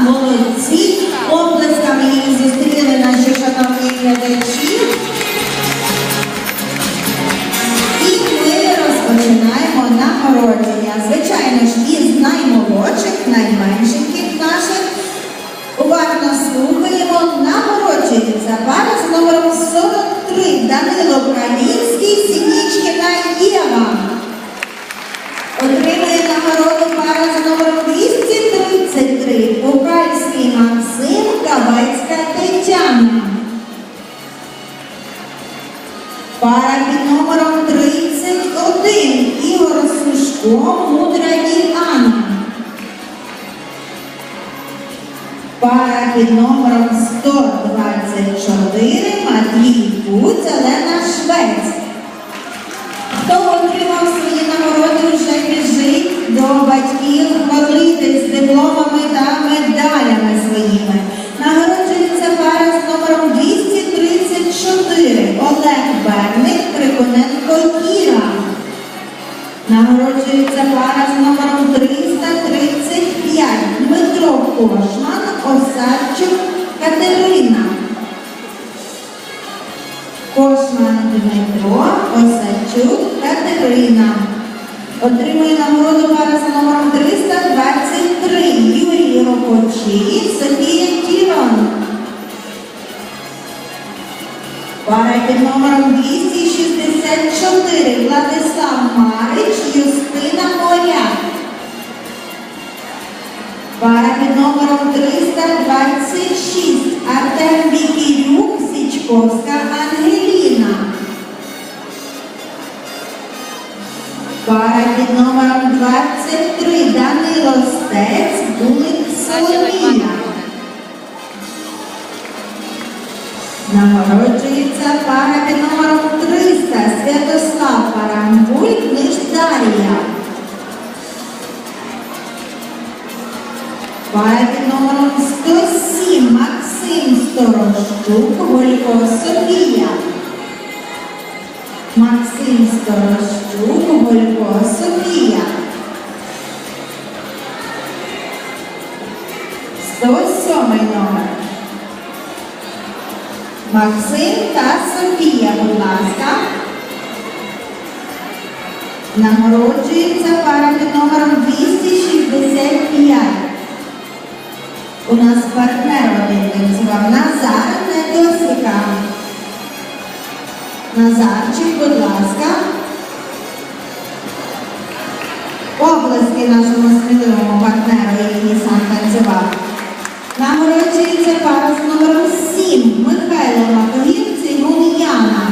Молодці. Оплесками їх зустріли наші шановні глядачі. І ми розпочинаємо нагородження. Звичайно ж, із наймолодших, найменшеньких наших. Уважно слухаємо, нагороджується пара з номером 43 Данило Калінський, Сінічкіна Єва. Отримує нагороду пара з номером Пара під номером 124 Матвій Пуць, Олена Швець. Хто отримав свої нагороди, вже біжить до батьків хвалити з дипломами та медалями Осадчук Катерина. Отримує нагороду пара з номером 323 Юрій Ропочий, Софія Тірон. Пара під номером 264 Владислав Марич, Юстина Моряк. Пара під номером 326 під номером 23 Данило Стець, Булик Соломія. Нагороджується пара під номером 300 Святослав Парамбуль, Книж Дар'я. Пара під номером 107 Максим Сторожчук, Голько Софія. Максим Старощук, Голько Софія. 107 номер. Максим та Софія, будь ласка. Нагороджується пара під номером нашому партнеру, який сам танцював. Нагороджується пара з номером 7 Михайло Маковівці Гул'яна.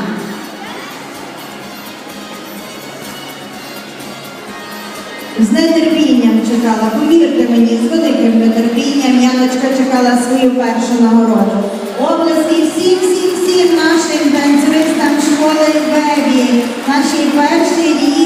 З нетерпінням чекала, повірте мені, з великим нетерпінням Яночка чекала свою першу нагороду. Обласки всім, всім, всім нашим танцюристам школи Бебі, нашій перший рік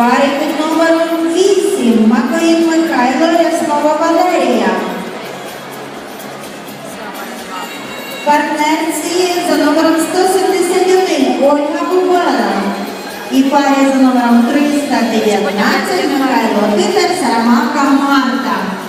Під номером 8 Макоїв Михайло, Ряснова Валерія. Партнерці за номером 171 Ольга Бубана. І парі за номером 319 Михайло Титер Сарамака Марта.